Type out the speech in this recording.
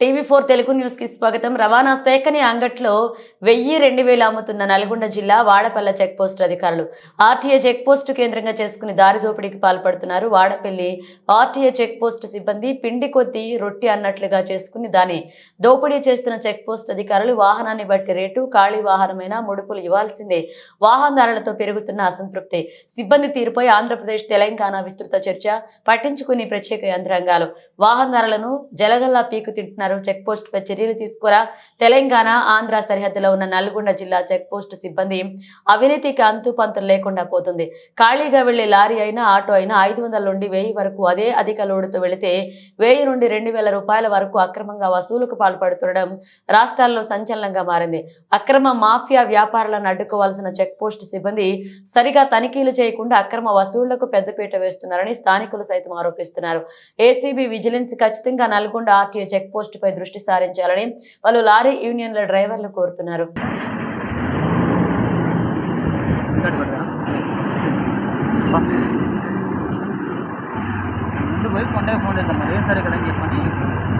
TV four Telugu న్యూస్కి స్వాగతం. రవాణా శాఖని అంగట్లో వెయ్యి రెండు వేలు అమ్ముతున్న నల్గొండ జిల్లా వాడపల్ల చెక్ పోస్ట్ అధికారులు. ఆర్టీఏ చెక్ పోస్ట్ కేంద్రంగా చేసుకుని దారి దోపిడీకి పాల్పడుతున్నారు. వాడపల్లి ఆర్టీఏ చెక్ పోస్ట్ సిబ్బంది పిండి కొద్ది రొట్టి అన్నట్లుగా చేసుకుని దాన్ని దోపిడీ చేస్తున్న చెక్ పోస్ట్ అధికారులు వాహనాన్ని బట్టి రేటు ఖాళీ వాహనమైన ముడుపులు ఇవ్వాల్సిందే. వాహనదారులతో పెరుగుతున్న అసంతృప్తి. సిబ్బంది తీరుపై ఆంధ్రప్రదేశ్ తెలంగాణ విస్తృత చర్చ పట్టించుకుని ప్రత్యేక యంత్రాంగాలు. వాహనదారులను జలగల్లా పీకు తింటున్నారు చెక్ పోస్ట్ పై చర్యలు తీసుకురా. తెలంగాణ ఆంధ్ర సరిహద్దులో ఉన్న నల్గొండ జిల్లా చెక్ పోస్ట్ సిబ్బంది అవినీతికి అంతుపంతులు లేకుండా పోతుంది. ఖాళీగా వెళ్ళే లారీ అయినా ఆటో అయినా ఐదు వందల నుండి వెయ్యి వరకు అదే అధిక లోడుతో వెళితే వెయ్యి నుండి రెండు వేల రూపాయల వరకు అక్రమంగా వసూలుకు పాల్పడుతుండడం రాష్ట్రాల్లో సంచలనంగా మారింది. అక్రమ మాఫియా వ్యాపారాలను అడ్డుకోవాల్సిన చెక్ పోస్ట్ సిబ్బంది సరిగా తనిఖీలు చేయకుండా అక్రమ వసూళ్ళకు పెద్దపీట వేస్తున్నారని స్థానికులు సైతం ఆరోపిస్తున్నారు. ఏసీబీ విజిలెన్స్ ఖచ్చితంగా నల్గొండ ఆర్టీఏ చెక్ పోస్ట్ పై దృష్టి సారించాలని పలు లారీ యూనియన్ల డ్రైవర్లు కోరుతున్నారు. ముందు పోయి ఫోన్ చేద్దాం మరి. ఏం సరే కదా అని